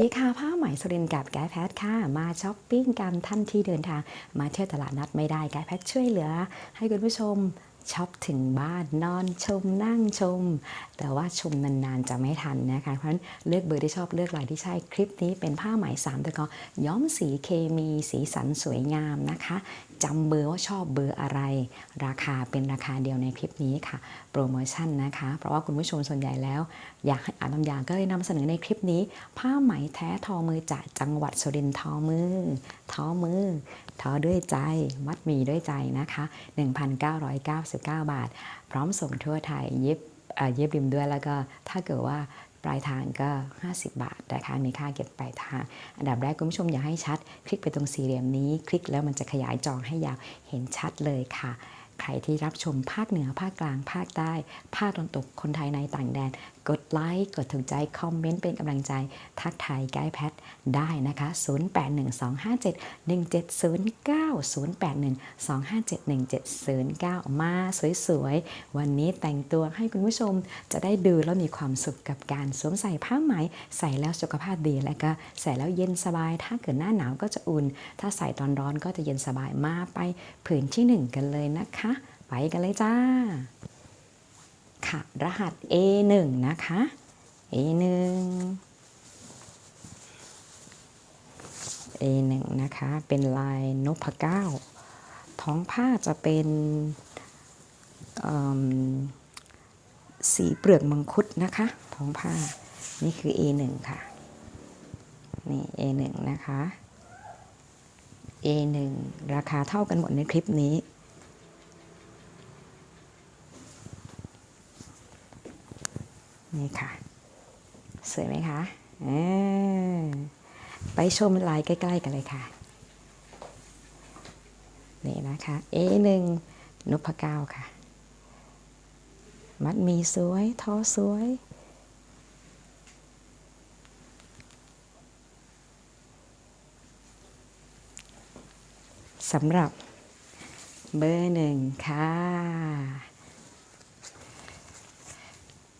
ดีค่ะผ้าไหมสุรินทร์กับไกด์แพทค่ะ มาช้อปปิ้งกันท่านที่เดินทาง มาเที่ยวตลาดนัดไม่ได้ไกด์แพทช่วยเหลือ ให้คุณผู้ชมช็อปถึงบ้านนอนชมนั่งชม แต่ว่าชมนาน ๆ จะไม่ทันนะคะ เพราะฉะนั้นเลือกเบอร์ที่ชอบเลือกลายที่ใช่คลิปนี้เป็นผ้าไหมสามตะกอย้อมสีเคมีสีสันสวยงามนะคะ จำเบอร์ว่าชอบเบอร์อะไร ราคาเป็นราคาเดียวในคลิปนี้ค่ะ โปรโมชั่นนะคะ เพราะว่าคุณผู้ชมส่วนใหญ่แล้ว อยากให้อ่านบางอย่างก็เลยนำเสนอในคลิปนี้ ผ้าไหมแท้ทอมือจากจังหวัดสุรินทร์ทอมือ ทอมือ ทอด้วยใจ มัดหมีด้วยใจนะคะ 1,999 บาท พร้อมส่งทั่วไทยเย็บเอ่อเย็บริมด้วยแล้วก็ถ้าเกิดว่า ปลายทางก็ 50 บาทนะคะมีค่าเก็บปลายทาง อันดับแรกคุณผู้ชมอย่าให้ชัด คลิกไปตรงสี่เหลี่ยมนี้ คลิกแล้วมันจะขยายจอให้ยาวเห็นชัดเลยค่ะ ใครที่รับชมภาคเหนือภาคกลางภาคใต้ ภาคตะวันตกคนไทยในต่างแดน กดไลค์กดถูกใจ คอมเมนต์เป็นกำลังใจ ทักทายไกด์แพทได้นะคะ0812571709 มาสวยๆ วันนี้แต่งตัวให้คุณผู้ชมจะได้ดูแล้วมีความสุขกับการสวมใส่ผ้าไหม ใส่แล้วสุขภาพดีและก็ใส่แล้วเย็นสบาย ถ้าเกิดหน้าหนาวก็จะอุ่น ถ้าใส่ตอนร้อนก็จะเย็นสบายมาไปผืนที่หนึ่งกันเลยนะคะ ไปกันเลยจ้า ค่ะ รหัส A1 นะคะ A1 A1 นะคะ เป็นลายนพเก้า ท้องผ้าจะเป็นสีเปลือกมังคุดนะคะ ท้องผ้า นี่คือ A1 ค่ะ นี่ A1 นะคะ A1 ราคาเท่ากันหมดในคลิปนี้ นี่ค่ะ สวยไหมคะไปชมลายใกล้ ๆ กันเลยค่ะ นี่นะคะ A1 นพเก้าค่ะ มัดมีสวยท้อสวย สำหรับเบอร์หนึ่งค่ะ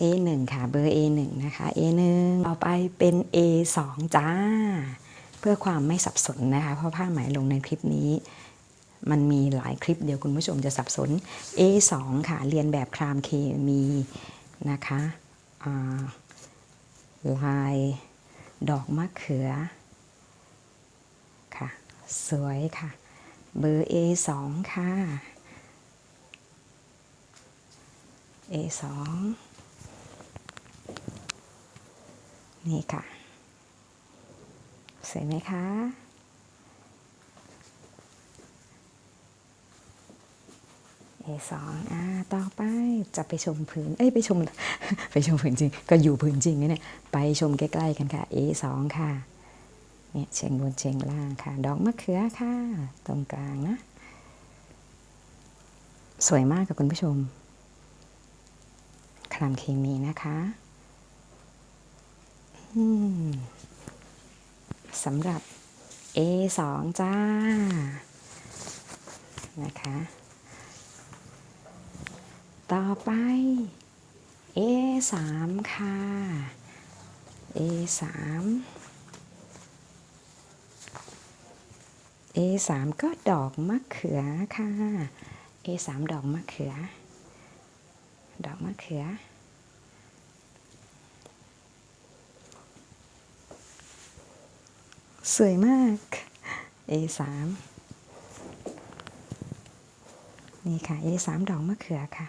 A1 ค่ะเบอร์ A1 นะคะ A1 ต่อไปเป็น A2 จ้า เพื่อความไม่สับสนนะคะ เพราะผ้าไหมลงในคลิปนี้ มันมีหลายคลิปเดี๋ยวคุณผู้ชมจะสับสน A2 ค่ะ เรียนแบบครามเคมีนะคะาลายดอกมะเขือค่ะ สวยค่ะ เบอร์ A2 ค่ะ A2 นี่ค่ะ สวยไหมคะ A2 อ่าต่อไปจะไปชมพื้นเอ้ย ไปชม ไปชมพื้นจริง ก็อยู่พื้นจริงนะเนี่ย ไปชมใกล้ๆกันค่ะ A2 ค่ะ เนี่ยเชียงบนเชียงล่างค่ะ ดอกมะเขือค่ะ ตรงกลางนะ สวยมากกับคุณผู้ชมคลามเคมีนะคะ สำหรับ A2 จ้า นะคะ ต่อไป A3 ค่ะ A3 A3 ก็ดอกมะเขือค่ะ A3 ดอกมะเขือ ดอกมะเขือ สวยมาก A3 นี่ค่ะ A3 ดอกมะเขือค่ะ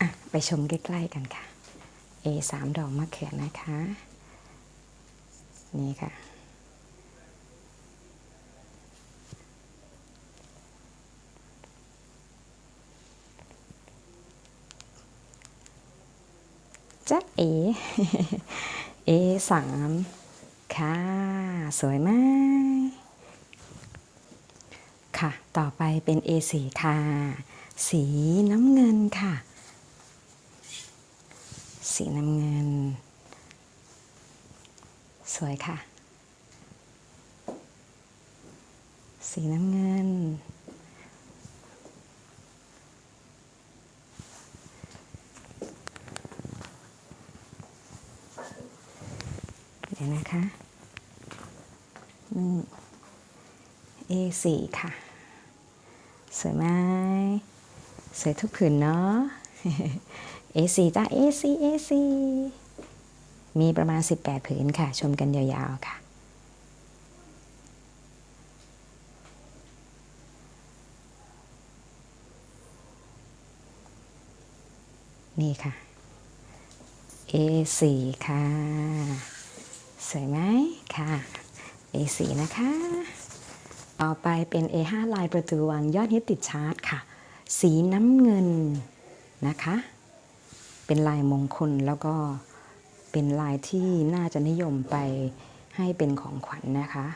อะไปชมใกล้ๆกันค่ะ A3 ดอกมะเขือนะคะ นี่ค่ะจ๊ะเอ A สามค่ะ สวยมาก ค่ะ ต่อไปเป็น A สี่ค่ะ สีน้ำเงินค่ะ สีน้ำเงิน สวยค่ะ สีน้ำเงิน เดี๋ยวนะคะนี่ A4 ค่ะ สวยไหมสวยทุกผืนเนาะ A4 จ้า A4 A4 มีประมาณ 18 ผืนค่ะ ชมกันยาวๆ ค่ะนี่ค่ะ A4 ค่ะ สวยไหมค่ะ A4 นะคะ ต่อไปเป็น A5 ลายประตูวังยอดฮิตติดชาร์ตค่ะ สีน้ำเงินนะคะ เป็นลายมงคลแล้วก็เป็นลายที่น่าจะนิยมไปให้เป็นของขวัญนนะคะ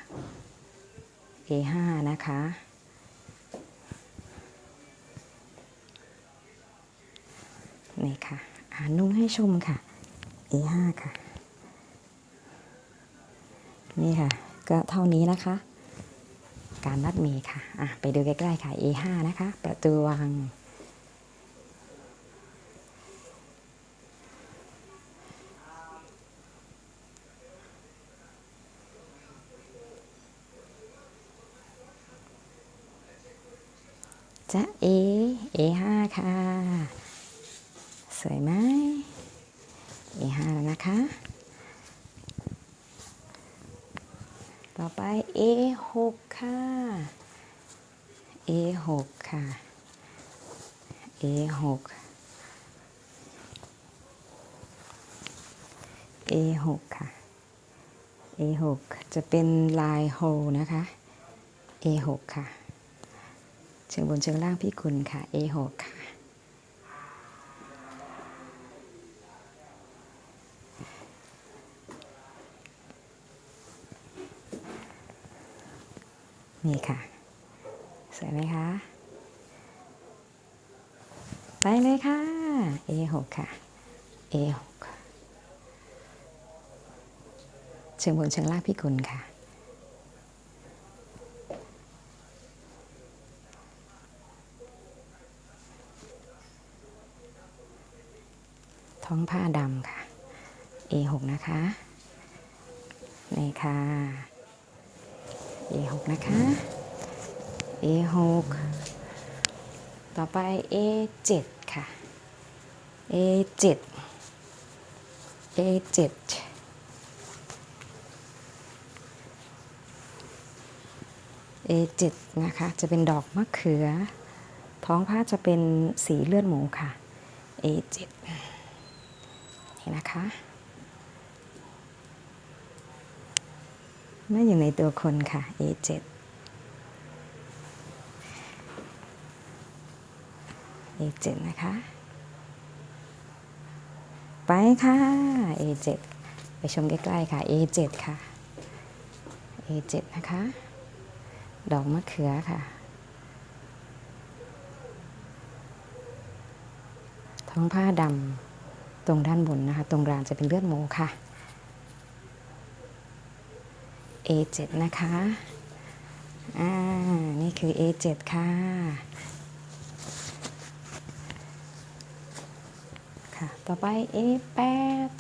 A5 นะคะ นี่ค่ะอานุ่งให้ชมค่ะ A5 ค่ะ นี่ค่ะ ก็เท่านี้นะคะ การนัดมีค่ะ อะ ไปดูใกล้ๆค่ะ A5 นะคะ ประตูวังจะเอ A5 ค่ะ สวยไหม A5 แล้วนะคะ ต่อไป A6 ค่ะ A6 ค่ะ A6 A6 ค่ะ A6 จะเป็นลายโฮนะคะ A6 ค่ะ เชิงบนเชิงล่างพี่คุณค่ะ A6 ค่ะ นี่ค่ะ สวยไหมคะ ไปเลยค่ะ A6 ค่ะ A6 เชิงบนเชิงล่างพี่คุณค่ะ ท้องผ้าดำค่ะ A6 นะคะ นี่ค่ะ A6 นะคะ A6 ต่อไป A7 ค่ะ A7 A7 A7 นะคะ จะเป็นดอกมะเขือ ท้องผ้าจะเป็นสีเลือดหมูค่ะ A7 นี่นะคะ ไม่อยู่ในตัวคนค่ะ A7 A7 นะคะ ไปค่ะ A7 ไปชมใกล้ๆค่ะ A7 ค่ะ A7 นะคะ ดอกมะเขือค่ะ ท้องผ้าดำตรงด้านบนนะคะ ตรงกลางจะเป็นเลือดหมูค่ะ A7 นะคะ อ่า นี่คือ A7 ค่ะ ค่ะ ต่อไป A8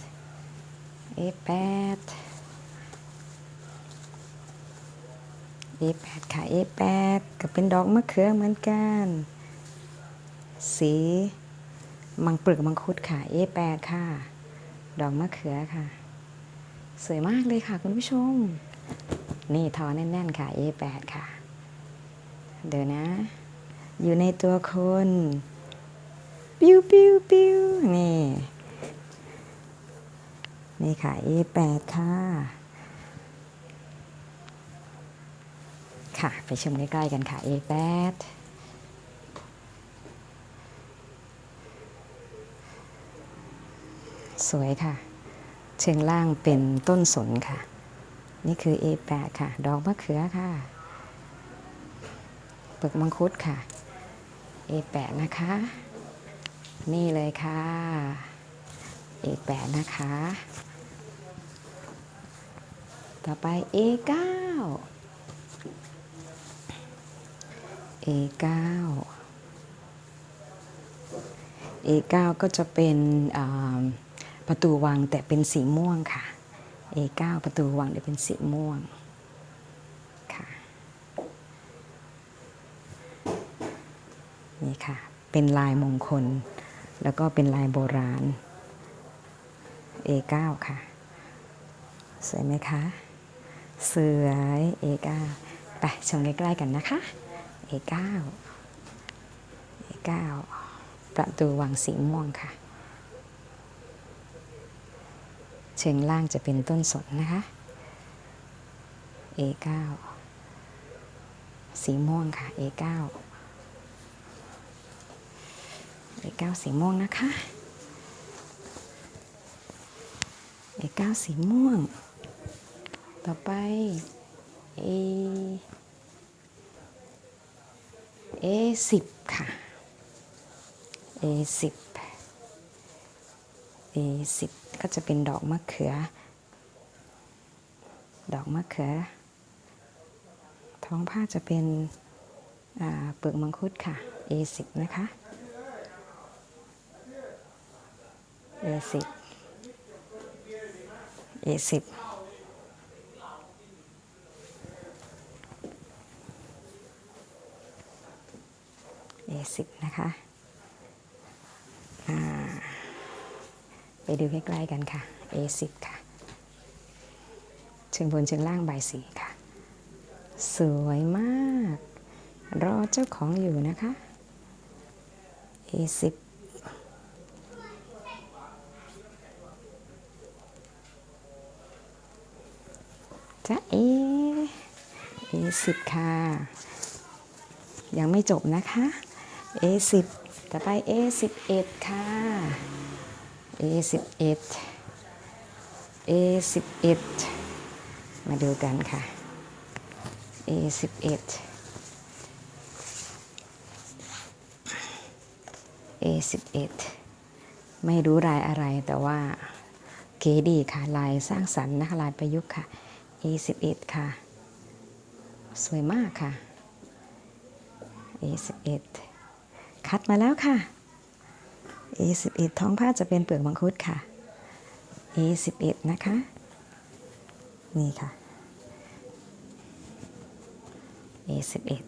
A8 A8 ค่ะ A8 ก็เป็นดอกมะเขือเหมือนกัน สีมังเปลือกมังคุดค่ะ A8 ค่ะ ดอกมะเขือค่ะ สวยมากเลยค่ะคุณผู้ชม นี่ทอแน่น ๆ ค่ะ A8 ค่ะ เดี๋ยวนะ อยู่ในตัวคนปิ้วปิ้วปิ้วนี่ นี่ค่ะ A8 ค่ะ ค่ะ ไปชมใกล้ ๆ กันค่ะ A8 สวยค่ะ เชิงล่างเป็นต้นสนค่ะ นี่คือ A8 ค่ะ ดอกมะเขือค่ะ เปลือกมังคุดค่ะ A8 นะคะ นี่เลยค่ะ A8 นะคะ ต่อไป A9 A9 A9 ก็จะเป็นประตูวังแต่เป็นสีม่วงค่ะ A9 ประตูวังจะเป็นสีม่วงค่ะนี่ค่ะ เป็นลายมงคล แล้วก็เป็นลายโบราณ A9 ค่ะ สวยไหมคะสวย A9 ไปชมใกล้ๆกันนะคะ A9 A9 ประตูวังสีม่วงค่ะ เชิงล่างจะเป็นต้นสนนะคะ A9 สีม่วงค่ะ A9 A9 สีม่วงนะคะ A9 สีม่วง ต่อไป A A10 ค่ะ A10 A10 ก็จะเป็นดอกมะเขือ ดอกมะเขือ ท้องผ้าจะเป็นเปลือกมังคุดค่ะ A10 นะคะ A10 A10 A10 นะคะ อ่า ดูใกล้ๆกันค่ะ A10 ค่ะ เชิงบนเชิงล่างใบสีค่ะ สวยมาก รอเจ้าของอยู่นะคะ A10 จ้าเอ A10 ค่ะ ยังไม่จบนะคะ A10 ต่อไป A11 ค่ะ A11 A11 มาดูกันค่ะ A11 A11 ไม่รู้ลายอะไรแต่ว่าเก๋ดีค่ะ ลายสร้างสรรค์นะคะลายประยุกต์ค่ะ A11 ค่ะ สวยมากค่ะ A11 คัดมาแล้วค่ะ A11 ท้องผ้าจะเป็นเปลือกมังคุดค่ะ A11 นะคะ นี่ค่ะ A11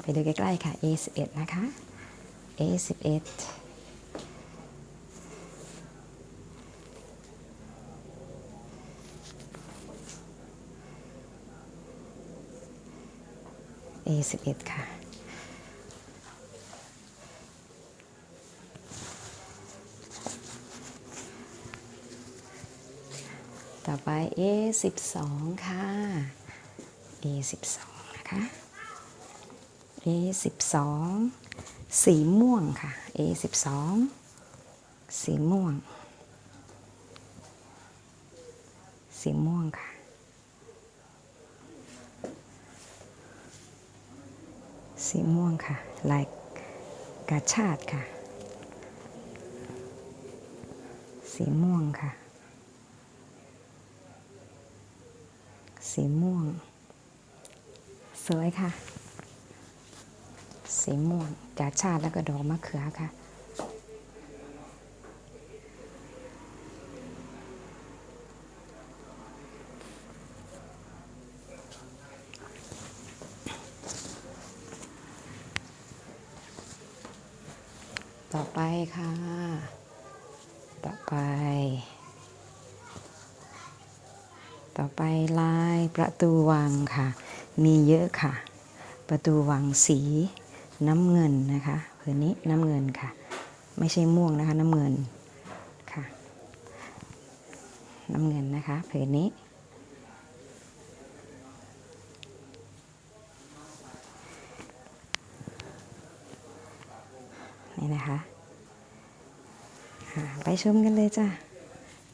ไปดูใกล้ๆค่ะ A11 นะคะ A11 A11 ค่ะ ต่อไป A12 ค่ะ A12 นะคะ A12 สีม่วงค่ะ A12 สีม่วง สีม่วงค่ะ สีม่วงค่ะ ลายกาชาดค่ะ สีม่วงค่ะ สีม่วง สวยค่ะ สีม่วงจากชาดแล้วก็ดอกมะเขือค่ะ ต่อไปค่ะ ต่อไป ต่อไปลาย ประตูวังค่ะ มีเยอะค่ะ ประตูวังสีน้ำเงินนะคะผืนนี้น้ำเงินค่ะ ไม่ใช่ม่วงนะคะน้ำเงินค่ะ น้ำเงินนะคะผืนนี้ นี่นะคะไปชมกันเลยจ้ะ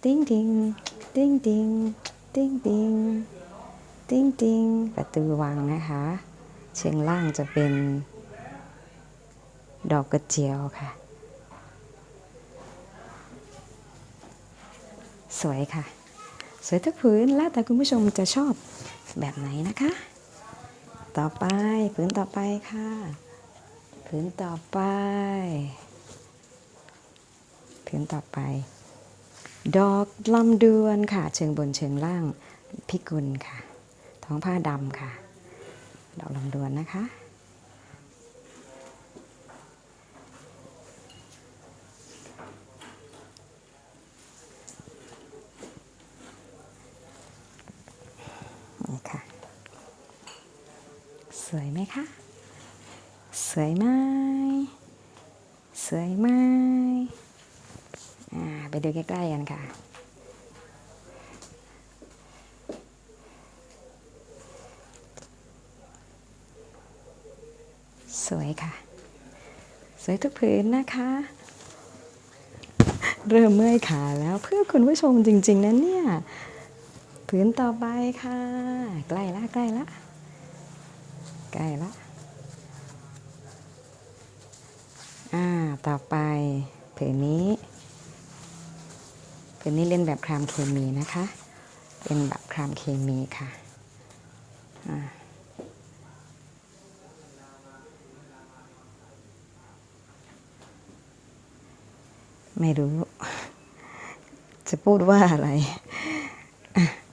ติ้งติ้งติ้งติ้งติ้ง ติงติ้งติงประตูวังนะคะ เชิงล่างจะเป็น ดอกกระเจียวค่ะ สวยค่ะ สวยทุกผืนแล้วแต่คุณผู้ชมจะชอบแบบไหนนะคะ ต่อไปผืนต่อไปค่ะผืนต่อไปผืผืนต่อไป ดอกลำดวนค่ะ เชิงบนเชิงล่างพิกุลค่ะ ท้องผ้าดำค่ะ ดอกลำดวนนะคะ นี่ค่ะ สวยไหมคะ สวยไหมสวยไหมอ่าไปดูใกล้ๆกันค่ะ สวยค่ะ สวยทุกผืนนะคะ เริ่มเมื่อยขาแล้วเพื่อคุณผู้ชมจริง ๆนะเนี่ยผืนต่อไปค่ะ ใกล้ละใกล้ละใกล้ละอ่าต่อไปผืนนี้ผืนนี้เล่นแบบครามเคมีนะคะ เป็นแบบครามเคมีค่ะอ่า ไม่รู้ จะพูดว่าอะไร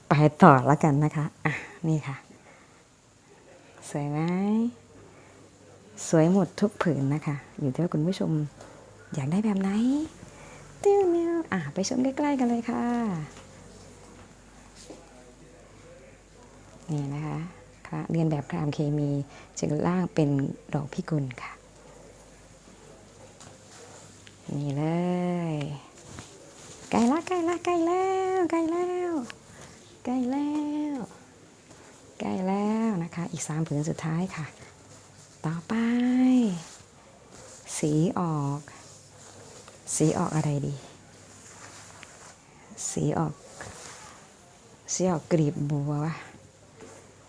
ไปต่อแล้วกันนะคะ อะ นี่ค่ะ สวยไหมสวยหมดทุกผืนนะคะ อยู่ที่ว่าคุณผู้ชมอยากได้แบบไหนเตี้ยวเนียวอะ ไปชมใกล้ๆกันเลยค่ะ นี่นะคะค่ะเรียนแบบครามเคมีจึงล่างเป็นดอกพิกุลค่ะ นี่เลยใกล้ละใกล้ละใกล้แล้วใกล้แล้วใกล้แล้วใกล้แล้วนะคะ อีกสามผืนสุดท้ายค่ะ ต่อไป สีออก สีออกอะไรดี สีออก สีออกกรีบบัววะ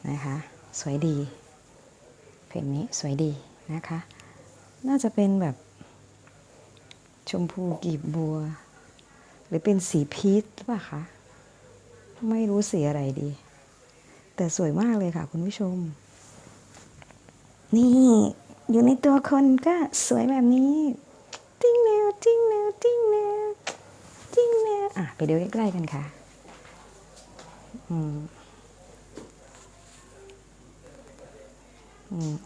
นะคะ สวยดีเพนนี้สวยดีนะคะ น่าจะเป็นแบบ ชมพูกีบบัว หรือเป็นสีพีชหรือเปล่าคะไม่รู้สีอะไรดี แต่สวยมากเลยค่ะ คุณผู้ชม นี่อยู่ในตัวคนก็สวยแบบนี้ จิ้งแนวจิ้งแนวจิ้งแนวจิ้งแนวอะไปดูใกล้ๆกันค่ะอืม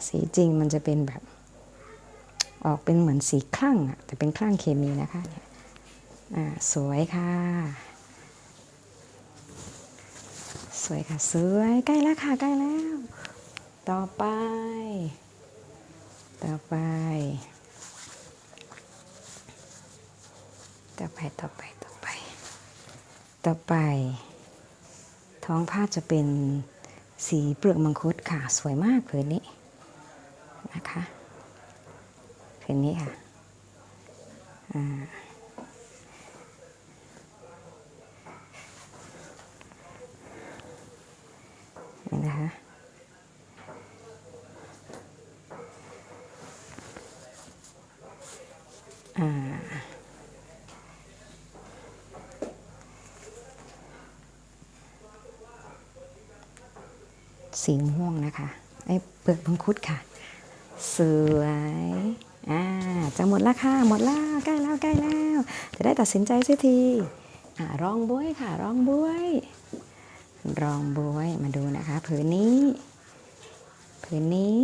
สีจริงมันจะเป็นแบบ ออกเป็นเหมือนสีคลั่งอะแต่เป็นคลั่งเคมีนะคะเนี่ยอ่าสวยค่ะ สวยค่ะ สวยใกล้แล้วค่ะใกล้แล้ว ต่อไป ต่อไป ต่อไปต่อไปต่อไป ต่อไป ท้องผ้าจะเป็นสีเปลือกมังคุดค่ะ สวยมากผืนนี้นะคะผื นนี้ค่ะนี่นะคะอ่าสีม่วงนะคะไอ้เปลือกมังคุดค่ะ สวย อ่าจะหมดแล้วค่ะหมดแล้วใกล้แล้วใกล้แล้ว จะได้ตัดสินใจสักทีอ่ารองบวยค่ะรองบวย รองบวยมาดูนะคะผืนนี้ ผืนนี้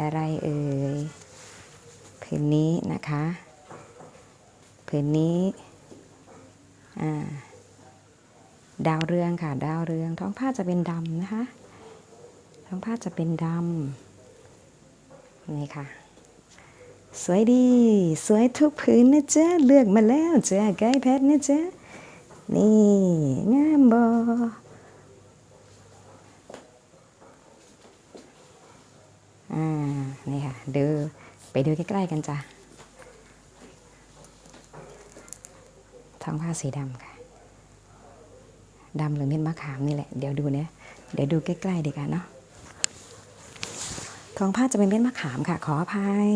อะไรเอ่ยผืนนี้นะคะผืนนี้อ่าดาวเรืองค่ะ ดาวเรือง ท้องผ้าจะเป็นดำนะคะ ท้องผ้าจะเป็นดำนี่ค่ะ สวยดี สวยทุกผืนนะจ๊ะ เลือกมาแล้วจ้ะไกด์แพทนะจ๊ะ นี่ งามบออ่า นี่ค่ะ ดู ไปดูใกล้ๆกันจ้ะท้องผ้าสีดำค่ะ ดำหรือเม็ดมะขามนี่แหละ เดี๋ยวดูเนี่ยเดี๋ยวดูใกล้ๆดีกันเนาะท้องผ้าจะเป็นเม็ดมะขามค่ะ ขออภัย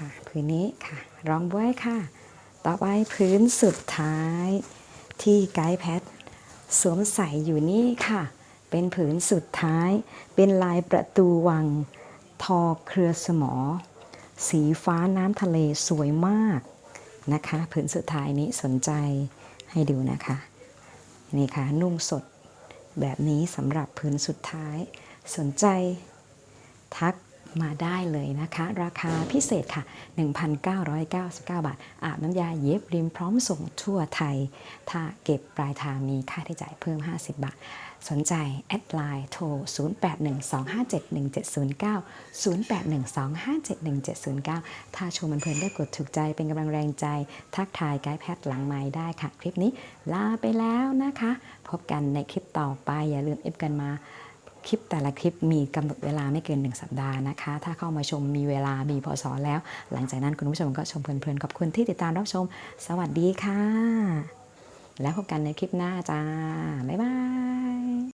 ค่ะ ผืนนี้ค่ะ รองบวยค่ะ ต่อไปพื้นสุดท้าย ที่ไกด์แพทสวมใส่อยู่นี่ค่ะ เป็นผืนสุดท้าย เป็นลายประตูวัง ทอเครือสมอ สีฟ้าน้ำทะเลสวยมากนะคะ ผืนสุดท้ายนี้สนใจให้ดูนะคะ นี่ค่ะ นุ่งสดแบบนี้สำหรับผืนสุดท้าย สนใจทัก มาได้เลยนะคะ ราคาพิเศษค่ะ 1,999 บาท อาบน้ำยาเย็บริมพร้อมส่งทั่วไทย ถ้าเก็บปลายทางมีค่าใช้จ่ายเพิ่ม 50 บาท สนใจ แอดไลน์โทร 0812571709 0812571709 ถ้าชมมันเพลินได้กดถูกใจเป็นกำลังแรงใจ ทักทายไกด์แพทย์หลังไม้ได้ค่ะ คลิปนี้ลาไปแล้วนะคะ พบกันในคลิปต่อไปอย่าลืมเอฟกันมา คลิปแต่ละคลิปมีกำหนดเวลาไม่เกิน 1 สัปดาห์นะคะ ถ้าเข้ามาชมมีเวลามีพอสอแล้ว หลังจากนั้นคุณผู้ชมก็ชมเพลินๆขอบคุณที่ติดตามรับชม สวัสดีค่ะ แล้วพบกันในคลิปหน้าจ้า บ๊ายบาย